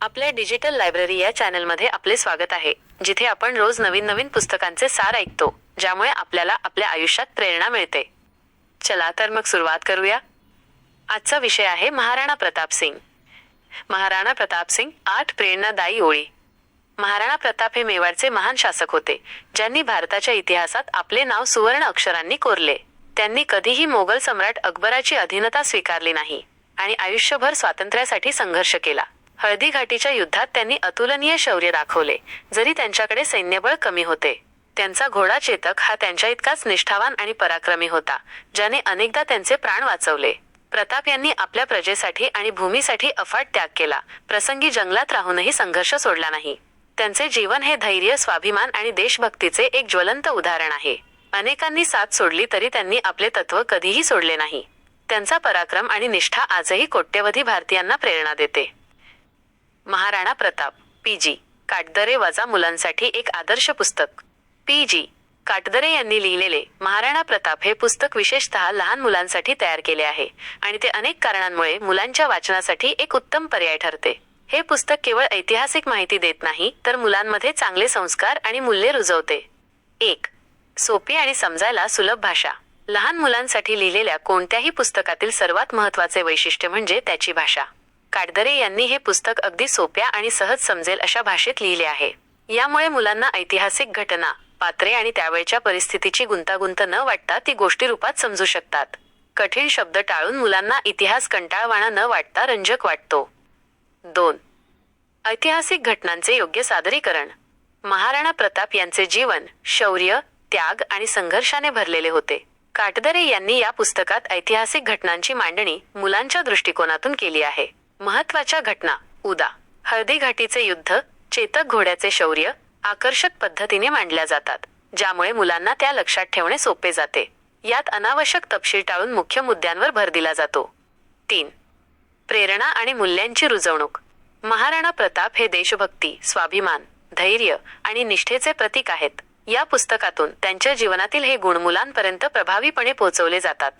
आपल्या digital library या चॅनलमध्ये आपले स्वागत आहे जिथे आपण रोज नवीन नवीन पुस्तकांचे सार ऐकतो ज्यामुळे आपल्याला आपल्या आयुष्यात प्रेरणा मिळते. चला तर मग सुरुवात करूया. आजचा विषय आहे महाराणा प्रताप सिंग. महाराणा प्रताप सिंग आठ प्रेरणादायी ओळी. महाराणा प्रताप हे मेवाडचे महान शासक होते ज्यांनी भारताच्या इतिहासात आपले नाव सुवर्ण अक्षरांनी कोरले. त्यांनी कधीही मोगल सम्राट अकबराची अधीनता स्वीकारली नाही आणि आयुष्यभर स्वातंत्र्यासाठी संघर्ष केला. हळदीघाटीच्या युद्धात त्यांनी अतुलनीय शौर्य दाखवले जरी त्यांच्याकडे सैन्यबळ कमी होते. त्यांचा घोडा चेतक हा त्यांच्या इतकाच निष्ठावान आणि पराक्रमी होता ज्याने अनेकदा त्यांचे प्राण वाचवले. प्रताप यांनी आपल्या प्रजेसाठी आणि भूमीसाठी अफाट त्याग केला प्रसंगी जंगलात राहूनही संघर्ष सोडला नाही. त्यांचे जीवन हे धैर्य स्वाभिमान आणि देशभक्तीचे एक ज्वलंत उदाहरण आहे. अनेकांनी साथ सोडली तरी त्यांनी आपले तत्व कधीही सोडले नाही. त्यांचा पराक्रम आणि निष्ठा आजही कोट्यवधी भारतीयांना प्रेरणा देते. महाराणा प्रताप पी जी काटदरे वजा मुलांसाठी एक आदर्श पुस्तक. पी जी काटदरे यांनी लिहिलेले महाराणा प्रताप हे पुस्तक विशेषतः लहान मुलांसाठी तयार केले आहे आणि ते अनेक कारणांमुळे मुलांच्या वाचनासाठी एक उत्तम पर्याय ठरते. हे पुस्तक केवळ ऐतिहासिक माहिती देत नाही तर मुलांमध्ये चांगले संस्कार आणि मूल्ये रुजवते. एक सोपी आणि समजायला सुलभ भाषा. लहान मुलांसाठी लिहिलेल्या कोणत्याही पुस्तकातील सर्वात महत्त्वाचे वैशिष्ट्य म्हणजे त्याची भाषा. काटदरे यांनी हे पुस्तक अगदी सोप्या आणि सहज समजेल अशा भाषेत लिहिले आहे. यामुळे मुलांना ऐतिहासिक घटना पात्रे आणि त्यावेळच्या परिस्थितीची गुंतागुंत न वाटता ती गोष्टी रूपात समजू शकतात. कठीण शब्द टाळून मुलांना इतिहास कंटाळवाणा न वाटता रंजक वाटतो. दोन. ऐतिहासिक घटनांचे योग्य सादरीकरण. महाराणा प्रताप यांचे जीवन शौर्य त्याग आणि संघर्षाने भरलेले होते. काटदरे यांनी या पुस्तकात ऐतिहासिक घटनांची मांडणी मुलांच्या दृष्टिकोनातून केली आहे. महत्त्वाच्या घटना. उदा. हळदी घाटीचे युद्ध चेतक घोड्याचे शौर्य आकर्षक पद्धतीने मांडल्या जातात ज्यामुळे मुलांना त्या लक्षात ठेवणे सोपे जाते. यात अनावश्यक तपशील टाळून मुख्य मुद्द्यांवर भर दिला जातो. तीन. प्रेरणा आणि मूल्यांची रुजवणूक. महाराणा प्रताप हे देशभक्ती स्वाभिमान धैर्य आणि निष्ठेचे प्रतीक आहेत. या पुस्तकातून त्यांच्या जीवनातील हे गुण मुलांपर्यंत प्रभावीपणे पोहोचवले जातात.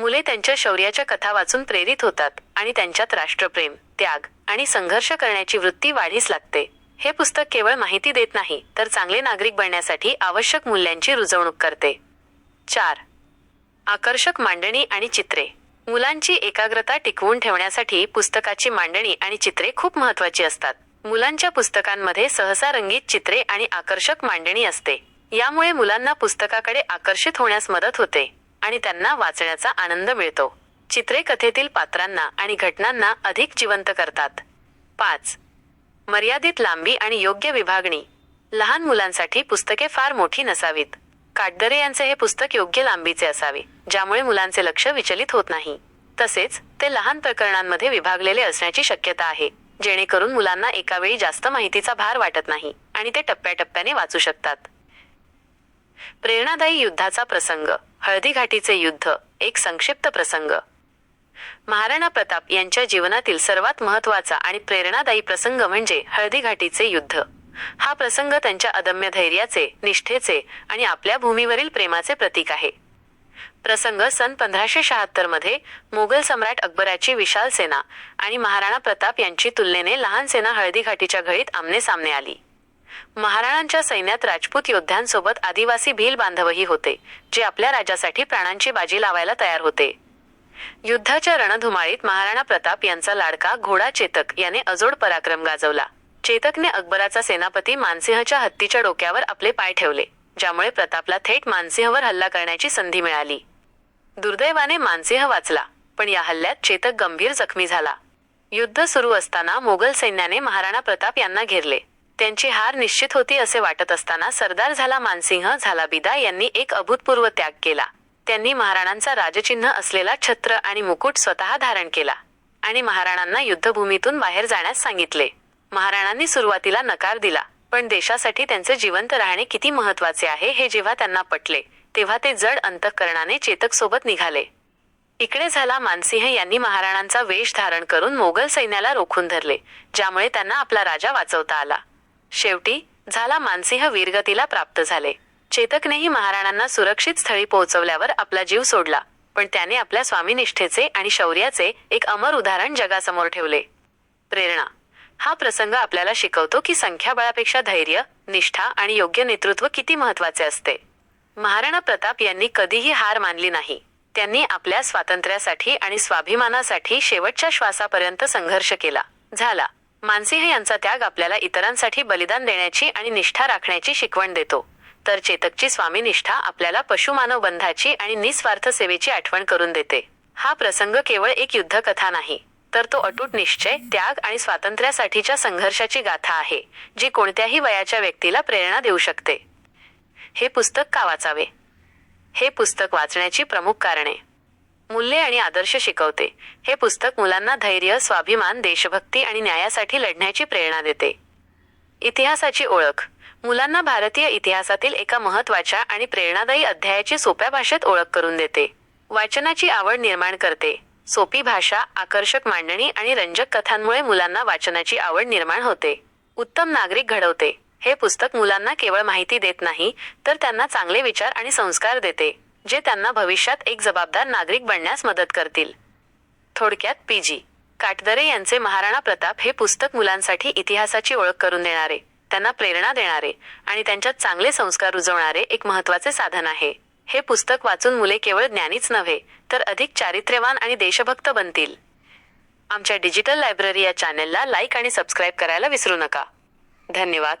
मुले त्यांच्या शौर्याच्या कथा वाचून प्रेरित होतात आणि त्यांच्यात राष्ट्रप्रेम त्याग आणि संघर्ष करण्याची वृत्ती वाढीस लागते. हे पुस्तक केवळ माहिती देत नाही तर चांगले नागरिक बनण्यासाठी आवश्यक मूल्यांची रुजवणूक करते. चार. आकर्षक मांडणी आणि चित्रे. मुलांची एकाग्रता टिकवून ठेवण्यासाठी पुस्तकाची मांडणी आणि चित्रे खूप महत्वाची असतात. मुलांच्या पुस्तकांमध्ये सहसा रंगीत चित्रे आणि आकर्षक मांडणी असते. यामुळे मुलांना पुस्तकाकडे आकर्षित होण्यास मदत होते. आणि त्यांना वाचण्याचा आनंद मिळतो. चित्रे कथेतील पात्रांना आणि घटनांना अधिक जिवंत करतात. पाच. मर्यादित लांबी आणि योग्य विभागणी. लहान मुलांसाठी पुस्तके फार मोठी नसावीत. काटदरे यांचे हे पुस्तक योग्य लांबीचे असावे ज्यामुळे मुलांचे लक्ष विचलित होत नाही. तसेच ते लहान प्रकरणांमध्ये विभागलेले असण्याची शक्यता आहे जेणेकरून मुलांना एकावेळी जास्त माहितीचा भार वाटत नाही आणि ते टप्प्याटप्प्याने वाचू शकतात. प्रेरणादायी युद्धाचा प्रसंग. हळदीघाटीचे युद्ध एक संक्षिप्त प्रसंग. महाराणा प्रताप यांच्या जीवनातील सर्वात महत्त्वाचा आणि प्रेरणादायी प्रसंग म्हणजे हळदीघाटीचे युद्ध. हा प्रसंग त्यांच्या अदम्य धैर्याचे निष्ठेचे आणि आपल्या भूमीवरील प्रेमाचे प्रतीक आहे. प्रसंग सन पंधराशे शहात्तरमध्ये मोगल सम्राट अकबराची विशाल सेना आणि महाराणा प्रताप यांची तुलनेने लहान सेना हळदीघाटीच्या घळीत आमने सामने आली. महाराणांच्या सैन्यात राजपूत योद्ध्यांसोबत आदिवासी भील बांधवही होते जे आपल्या राजासाठी प्राणांची बाजी लावायला तयार होते. युद्धाच्या रणधुमाळीत महाराणा प्रताप यांचा लाडका घोडा चेतक याने अजोड पराक्रम गाजवला. चेतकने अकबराचा सेनापती मानसिंहच्या हत्तीच्या डोक्यावर आपले पाय ठेवले ज्यामुळे प्रतापला थेट मानसिंहवर हल्ला करण्याची संधी मिळाली. दुर्दैवाने मानसिंह वाचला पण या हल्ल्यात चेतक गंभीर जखमी झाला. युद्ध सुरू असताना मोगल सैन्याने महाराणा प्रताप यांना घेरले. त्यांची हार निश्चित होती असे वाटत असताना सरदार झाला मानसिंह झालाबिदा यांनी एक अभूतपूर्व त्याग केला. त्यांनी महाराणांचा राजचिन्ह असलेला छत्र आणि मुकुट स्वतः धारण केला आणि महाराणांना युद्धभूमीतून बाहेर जाण्यास सांगितले. महाराणांनी सुरुवातीला नकार दिला पण देशासाठी त्यांचे जिवंत राहणे किती महत्त्वाचे आहे हे जेव्हा त्यांना पटले तेव्हा ते जड अंतःकरणाने चेतक सोबत निघाले. इकडे झाला मानसिंह यांनी महाराणांचा वेश धारण करून मोगल सैन्याला रोखून धरले ज्यामुळे त्यांना आपला राजा वाचवता आला. शेवटी झाला मानसिंह वीरगतीला प्राप्त झाले. चेतकनेही महाराणांना सुरक्षित स्थळी पोहोचवल्यावर आपला जीव सोडला पण त्याने आपल्या स्वामीनिष्ठेचे आणि शौर्याचे एक अमर उदाहरण जगासमोर ठेवले. प्रेरणा. हा प्रसंग आपल्याला शिकवतो की संख्याबळापेक्षा धैर्य निष्ठा आणि योग्य नेतृत्व किती महत्त्वाचे असते. महाराणा प्रताप यांनी कधीही हार मानली नाही. त्यांनी आपल्या स्वातंत्र्यासाठी आणि स्वाभिमानासाठी शेवटच्या श्वासापर्यंत संघर्ष केला. झाला. मानसिंह यांचा त्याग आपल्याला इतरांसाठी बलिदान देण्याची आणि निष्ठा राखण्याची शिकवण देतो. तर चेतकची स्वामी निष्ठा आपल्याला पशुमानव बंधाची आणि निस्वार्थ सेवेची आठवण करून देते. हा प्रसंग केवळ एक युद्धकथा नाही तर तो अटूट निश्चय त्याग आणि स्वातंत्र्यासाठीच्या संघर्षाची गाथा आहे जी कोणत्याही वयाच्या व्यक्तीला प्रेरणा देऊ शकते. हे पुस्तक का वाचावे? हे पुस्तक वाचण्याची प्रमुख कारणे मूल्ये आणि आदर्श शिकवते. हे पुस्तक मुलांना धैर्य स्वाभिमान देशभक्ती आणि न्यायासाठी लढण्याची प्रेरणा देते. इतिहासाची ओळख. मुलांना भारतीय इतिहासातील एका महत्त्वाच्या आणि प्रेरणादायी अध्यायाची सोप्या भाषेत ओळख करून देते. वाचनाची आवड निर्माण करते. सोपी भाषा आकर्षक मांडणी आणि रंजक कथांमुळे मुलांना वाचनाची आवड निर्माण होते. उत्तम नागरिक घडवते. हे पुस्तक मुलांना केवळ माहिती देत नाही तर त्यांना चांगले विचार आणि संस्कार देते. जे त्यांना भविष्यात एक जबाबदार नागरिक बनण्यास मदत करतील. थोडक्यात पीजी काटदरे यांचे महाराणा प्रताप हे पुस्तक मुलांसाठी इतिहासाची ओळख करून देणारे त्यांना प्रेरणा देणारे आणि त्यांच्यात चांगले संस्कार रुजवणारे एक महत्त्वाचे साधन आहे. हे पुस्तक वाचून मुले केवळ ज्ञानीच नव्हे तर अधिक चारित्र्यवान आणि देशभक्त बनतील. आमच्या डिजिटल लायब्ररी या चॅनेलला लाईक आणि सबस्क्राईब करायला विसरू नका. धन्यवाद.